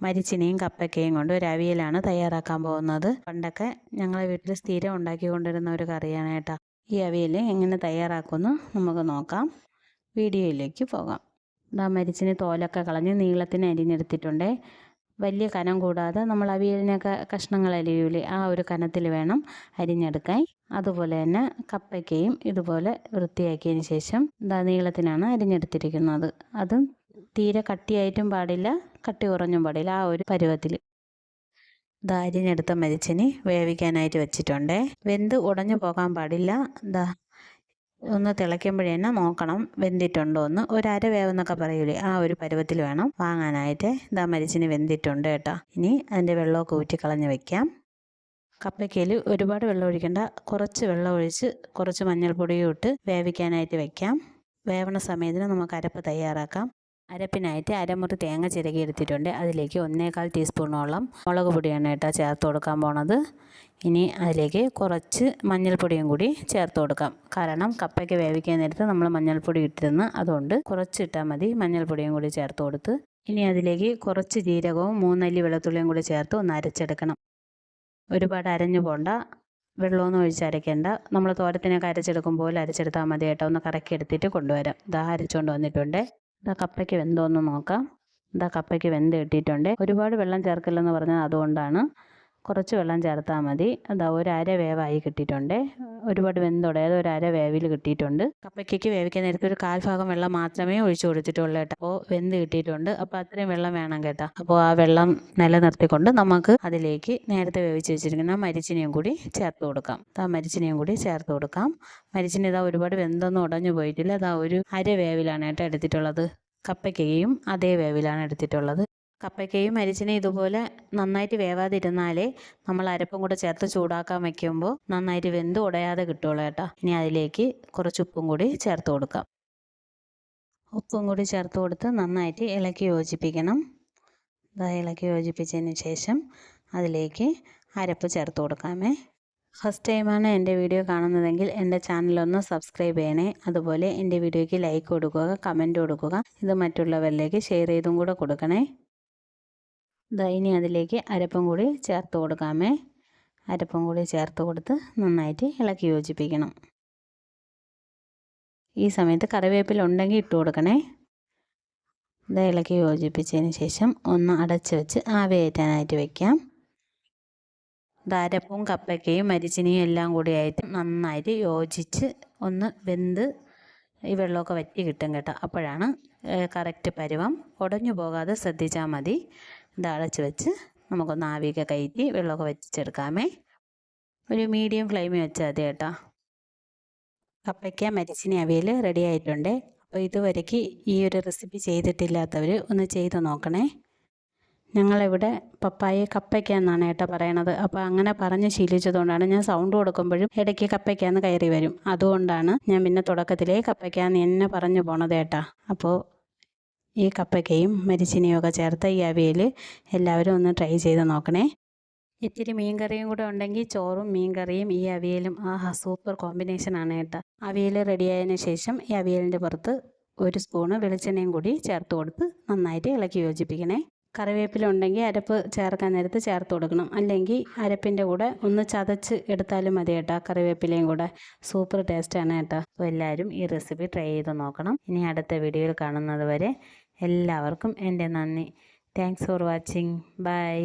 മരിച്ചിനെയും കപ്പയ്ക്കയും കൊണ്ട് ഒരു അവിയലാണ് തയ്യാറാക്കാൻ പോകുന്നത്. പണ്ടൊക്കെ ഞങ്ങളെ വീട്ടിൽ സ്ഥിരം ഉണ്ടാക്കിക്കൊണ്ടിരുന്ന ഒരു കറിയാണ് കേട്ടോ. ഈ അവിയൽ എങ്ങനെ തയ്യാറാക്കുമെന്ന് നമുക്ക് നോക്കാം. വീഡിയോയിലേക്ക് പോകാം. ഇതാ മരിച്ചിന് തോലൊക്കെ കളഞ്ഞ് നീളത്തിന് അരിഞ്ഞെടുത്തിട്ടുണ്ട്. വലിയ കനം കൂടാതെ നമ്മൾ അവിയലിനൊക്കെ കഷ്ണങ്ങൾ അരിയൂലേ ആ ഒരു കനത്തിൽ വേണം അരിഞ്ഞെടുക്കാൻ. അതുപോലെ തന്നെ കപ്പയ്ക്കയും ഇതുപോലെ വൃത്തിയാക്കിയതിന് ശേഷം നീളത്തിനാണ് അരിഞ്ഞെടുത്തിരിക്കുന്നത്. അതും തീരെ കട്ടിയായിട്ടും പാടില്ല കട്ടി കുറഞ്ഞും പാടില്ല ആ ഒരു പരുവത്തിൽ അരിഞ്ഞെടുത്ത മരിച്ചിനി വേവിക്കാനായിട്ട് വെച്ചിട്ടുണ്ട്. വെന്ത് ഉടഞ്ഞു പോകാൻ പാടില്ല. ദാ ഒന്ന് തിളയ്ക്കുമ്പോഴേ തന്നെ നോക്കണം വെന്തിട്ടുണ്ടോ എന്ന്. ഒരു വേവെന്നൊക്കെ പറയൂലേ ആ ഒരു പരുവത്തിൽ വേണം വാങ്ങാനായിട്ട്. ഇതാ മരിച്ചിന് വെന്തിട്ടുണ്ട് കേട്ടോ. ഇനി അതിന്റെ വെള്ളമൊക്കെ ഊറ്റി കളഞ്ഞ് വെക്കാം. കപ്പയ്ക്കയിൽ ഒരുപാട് വെള്ളം ഒഴിക്കണ്ട. കുറച്ച് വെള്ളം ഒഴിച്ച് കുറച്ച് മഞ്ഞൾപ്പൊടിയും ഇട്ട് വേവിക്കാനായിട്ട് വെക്കാം. വേവണ സമയത്തിന് നമുക്ക് അരപ്പ് തയ്യാറാക്കാം. അരപ്പിനായിട്ട് അരമുറി തേങ്ങ ചിരകി എടുത്തിട്ടുണ്ട്. അതിലേക്ക് ഒന്നേകാൽ ടീസ്പൂണോളം മുളക് പൊടിയാണ് കേട്ടോ ചേർത്ത് കൊടുക്കാൻ പോണത്. ഇനി അതിലേക്ക് കുറച്ച് മഞ്ഞൾപ്പൊടിയും കൂടി ചേർത്ത് കൊടുക്കാം. കാരണം കപ്പയ്ക്ക് വേവിക്കാൻ നേരത്ത് നമ്മൾ മഞ്ഞൾപ്പൊടി ഇട്ടിരുന്ന് അതുകൊണ്ട് കുറച്ചിട്ടാൽ മതി മഞ്ഞൾപ്പൊടിയും കൂടി ചേർത്ത് കൊടുത്ത്. ഇനി അതിലേക്ക് കുറച്ച് ജീരകവും മൂന്നല്ലി വെളുത്തുള്ളിയും കൂടി ചേർത്ത് ഒന്ന് അരച്ചെടുക്കണം. ഒരുപാട് അരഞ്ഞു പോണ്ട. വെള്ളമൊന്നും ഒഴിച്ചരയ്ക്കേണ്ട നമ്മൾ തോരത്തിനൊക്കെ അരച്ചെടുക്കുമ്പോൾ അരച്ചെടുത്താൽ മതി കേട്ടോ. ഒന്ന് കറക്കി എടുത്തിട്ട് കൊണ്ടുവരാം. ഇതാ അരച്ചുകൊണ്ട് വന്നിട്ടുണ്ട്. ഇതാ കപ്പയ്ക്ക് വെന്തോന്ന് നോക്കാം. ഇതാ കപ്പയ്ക്ക് വെന്ത് കിട്ടിയിട്ടുണ്ട്. ഒരുപാട് വെള്ളം ചേർക്കില്ലെന്ന് പറഞ്ഞാൽ അതുകൊണ്ടാണ്. കുറച്ച് വെള്ളം ചേർത്താൽ മതി. അതാ ഒരു അര വേവായി കിട്ടിയിട്ടുണ്ട്. ഒരുപാട് വെന്തുടയത് ഒരു അര വേവിൽ കിട്ടിയിട്ടുണ്ട്. കപ്പയ്ക്ക് വേവിക്കാൻ നേരത്തെ ഒരു കാൽഭാഗം വെള്ളം മാത്രമേ ഒഴിച്ചു കൊടുത്തിട്ടുള്ളൂ കേട്ടോ. അപ്പോൾ വെന്ത് കിട്ടിയിട്ടുണ്ട്. അപ്പോൾ അത്രയും വെള്ളം വേണം കേട്ടോ. അപ്പോൾ ആ വെള്ളം നിലനിർത്തിക്കൊണ്ട് നമുക്ക് അതിലേക്ക് നേരത്തെ വേവിച്ച് വെച്ചിരിക്കുന്ന മരിച്ചിനെയും കൂടി ചേർത്ത് കൊടുക്കാം. ആ മരിച്ചിനെയും കൂടി ചേർത്ത് കൊടുക്കാം. മരിച്ചിന് ഇതാ ഒരുപാട് വെന്തൊന്നും ഉടഞ്ഞു പോയിട്ടില്ല. അതാ ഒരു അര വേവിലാണ് കേട്ടോ എടുത്തിട്ടുള്ളത്. കപ്പയ്ക്കയും അതേ വേവിലാണ് എടുത്തിട്ടുള്ളത്. കപ്പയ്ക്കയും മരിച്ചിനെ ഇതുപോലെ നന്നായിട്ട് വേവാതിരുന്നാലേ നമ്മൾ അരപ്പും കൂടെ ചേർത്ത് ചൂടാക്കാൻ വെക്കുമ്പോൾ നന്നായിട്ട് വെന്ത് ഉടയാതെ കിട്ടുള്ളൂ കേട്ടോ. ഇനി അതിലേക്ക് കുറച്ച് ഉപ്പും കൂടി ചേർത്ത് കൊടുക്കാം. ഉപ്പും കൂടി ചേർത്ത് കൊടുത്ത് നന്നായിട്ട് ഇളക്കി യോജിപ്പിക്കണം. ഇതാ ഇളക്കി യോജിപ്പിച്ചതിന് ശേഷം അതിലേക്ക് അരപ്പ് ചേർത്ത് കൊടുക്കാമേ. ഫസ്റ്റ് ടൈമാണ് എന്റെ വീഡിയോ കാണുന്നതെങ്കിൽ എന്റെ ചാനലൊന്ന് സബ്സ്ക്രൈബ് ചെയ്യണേ. അതുപോലെ എന്റെ വീഡിയോയ്ക്ക് ലൈക്ക് കൊടുക്കുക കമന്റ് കൊടുക്കുക. ഇത് മറ്റുള്ളവരിലേക്ക് ഷെയർ ചെയ്തും കൂടെ കൊടുക്കണേ. ഇനി അതിലേക്ക് അരപ്പം കൂടി ചേർത്ത് കൊടുക്കാമേ. അരപ്പം കൂടി ചേർത്ത് കൊടുത്ത് നന്നായിട്ട് ഇളക്കി യോജിപ്പിക്കണം. ഈ സമയത്ത് കറിവേപ്പില ഉണ്ടെങ്കിൽ ഇട്ട് കൊടുക്കണേ. ഇത് ഇളക്കി യോജിപ്പിച്ചതിന് ശേഷം ഒന്ന് അടച്ച് വെച്ച് ആവിയേറ്റാനായിട്ട് ഇത് അരപ്പും കപ്പയ്ക്കയും മരിച്ചിനിയും എല്ലാം കൂടിയായിട്ട് നന്നായിട്ട് യോജിച്ച് ഒന്ന് വെന്ത് ഈ വെള്ളമൊക്കെ വറ്റി കിട്ടും കേട്ടോ. അപ്പോഴാണ് കറക്റ്റ് പരുവം. ഉടഞ്ഞു പോകാതെ ശ്രദ്ധിച്ചാൽ മതി. ഇത് അടച്ച് വെച്ച് നമുക്കൊന്ന് ആവിയൊക്കെ കയറ്റി വെള്ളമൊക്കെ വെച്ചെടുക്കാമേ ഒരു മീഡിയം ഫ്ലെയിമിൽ വെച്ചാൽ മതി കേട്ടോ. കപ്പയ്ക്ക മരിച്ചിനി അവിയൽ റെഡി ആയിട്ടുണ്ട്. അപ്പോൾ ഇതുവരേക്ക് ഈ ഒരു റെസിപ്പി ചെയ്തിട്ടില്ലാത്തവർ ഒന്ന് ചെയ്ത് നോക്കണേ. ഞങ്ങളിവിടെ പപ്പായ കപ്പയ്ക്ക എന്നാണ് ഏട്ടാ പറയണത്. അപ്പോൾ അങ്ങനെ പറഞ്ഞ് ശീലിച്ചതുകൊണ്ടാണ് ഞാൻ സൗണ്ട് കൊടുക്കുമ്പോഴും ഇടയ്ക്ക് കപ്പയ്ക്കാന്ന് കയറി വരും. അതുകൊണ്ടാണ് ഞാൻ പിന്നെ തുടക്കത്തിലേ കപ്പയ്ക്കാന്ന് എന്നെ പറഞ്ഞു പോണത് ഏട്ടാ. അപ്പോൾ ഈ കപ്പയ്ക്കയും മരിച്ചിനിയും ഒക്കെ ചേർത്ത് ഈ അവിയൽ എല്ലാവരും ഒന്ന് ട്രൈ ചെയ്ത് നോക്കണേ. ഇത്തിരി മീൻ കറിയും കൂടെ ഉണ്ടെങ്കിൽ ചോറും മീൻ കറിയും ഈ അവിയലും ആ സൂപ്പർ കോമ്പിനേഷനാണ് കേട്ടോ. അവിയൽ റെഡിയായതിന് ശേഷം ഈ അവിയലിന്റെ പുറത്ത് ഒരു സ്പൂണ് വെളിച്ചെണ്ണയും കൂടി ചേർത്ത് കൊടുത്ത് നന്നായിട്ട് ഇളക്കി യോജിപ്പിക്കണേ. കറിവേപ്പില ഉണ്ടെങ്കിൽ അരപ്പ് ചേർക്കാൻ നേരത്ത് ചേർത്ത് കൊടുക്കണം. അല്ലെങ്കിൽ അരപ്പിന്റെ കൂടെ ഒന്ന് ചതച്ച് എടുത്താലും മതി കേട്ടോ കറിവേപ്പിലയും കൂടെ. സൂപ്പർ ടേസ്റ്റാണ് കേട്ടോ. അപ്പോൾ എല്ലാവരും ഈ റെസിപ്പി ട്രൈ ചെയ്ത് നോക്കണം. ഇനി അടുത്ത വീഡിയോയിൽ കാണുന്നത് വരെ എല്ലാവർക്കും എന്റെ നന്ദി. Thanks for watching bye